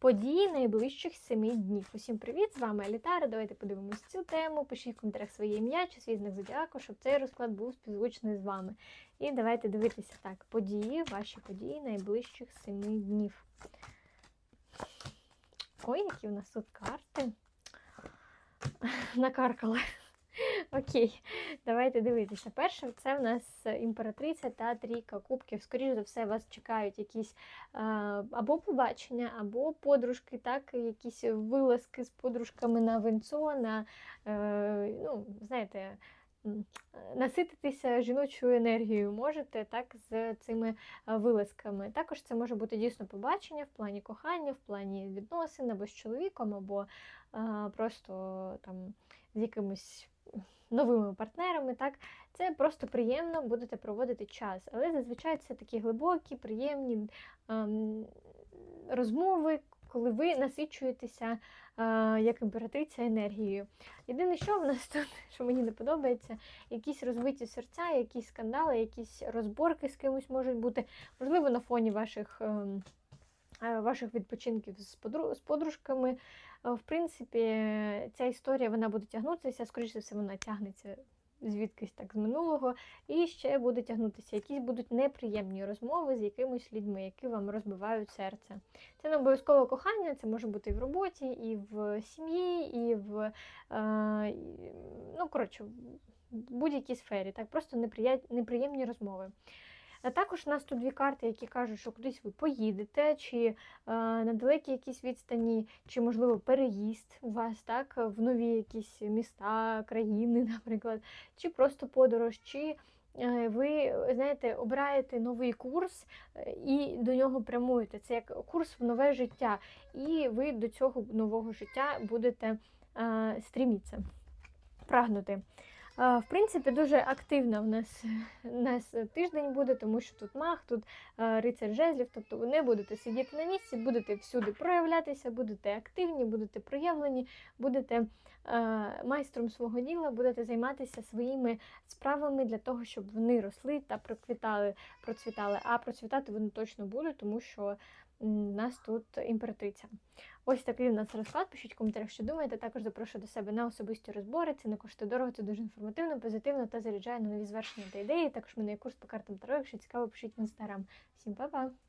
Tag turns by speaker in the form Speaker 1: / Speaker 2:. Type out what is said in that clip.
Speaker 1: Події найближчих семи днів. Усім привіт! З вами Елітара. Давайте подивимось цю тему. Пишіть в коментарях своє ім'я чи свій знак зодіаку, щоб цей розклад був співзвучний з вами. І давайте дивитися так. Події, ваші події найближчих семи днів. Ой, які у нас тут карти. Накаркали. Окей, давайте дивитися. Перше, це в нас імператриця та трійка кубків. Скоріше за все, вас чекають якісь або побачення, або подружки, так, якісь вилазки з подружками на винцо, на, е, ну, знаєте, насититися жіночою енергією можете так з цими вилазками. Також це може бути дійсно побачення в плані кохання, в плані відносин або з чоловіком, або просто там з якимось новими партнерами. Так, це просто приємно будете проводити час. Але зазвичай це такі глибокі, приємні ем, розмови, коли ви насичуєтеся е, як імператриця енергією. Єдине, що в нас тут, що мені не подобається, якісь розбиті серця, якісь скандали, якісь розборки з кимось можуть бути, можливо, на фоні ваших. е, Ваших відпочинків з подру- з подружками. Е, В принципі, ця історія вона буде тягнутися, скоріше все, вона тягнеться звідкись так з минулого, і ще буде тягнутися. Якісь будуть неприємні розмови з якимись людьми, які вам розбивають серце. Це не обов'язково кохання, це може бути і в роботі, і в сім'ї, і в е, ну, коротше, в будь-якій сфері. Так, просто неприємні розмови. А також у нас тут дві карти, які кажуть, що кудись ви поїдете, чи е, на далекій якійсь відстані, чи, можливо, переїзд у вас так, в нові якісь міста, країни, наприклад, чи просто подорож, чи е, ви знаєте, обираєте новий курс е, і до нього прямуєте. Це як курс в нове життя, і ви до цього нового життя будете е, стрімітися, прагнути. В принципі, дуже активно в нас, нас тиждень буде, тому що тут маг, тут рицар жезлів, тобто ви не будете сидіти на місці, будете всюди проявлятися, будете активні, будете проявлені, будете майстром свого діла, будете займатися своїми справами для того, щоб вони росли та проквітали, процвітали. А процвітати вони точно будуть, тому що нас тут імператриця. Ось такий у нас розклад. Пишіть в що думаєте. Також запрошую до себе на особисті розбори. Це не коштує дорого, це дуже інформативно, позитивно та заряджає на нові звершення та ідеї. Також мене є курс по картам Таро. Якщо цікаво, пишіть в інстаграм. Всім па-па!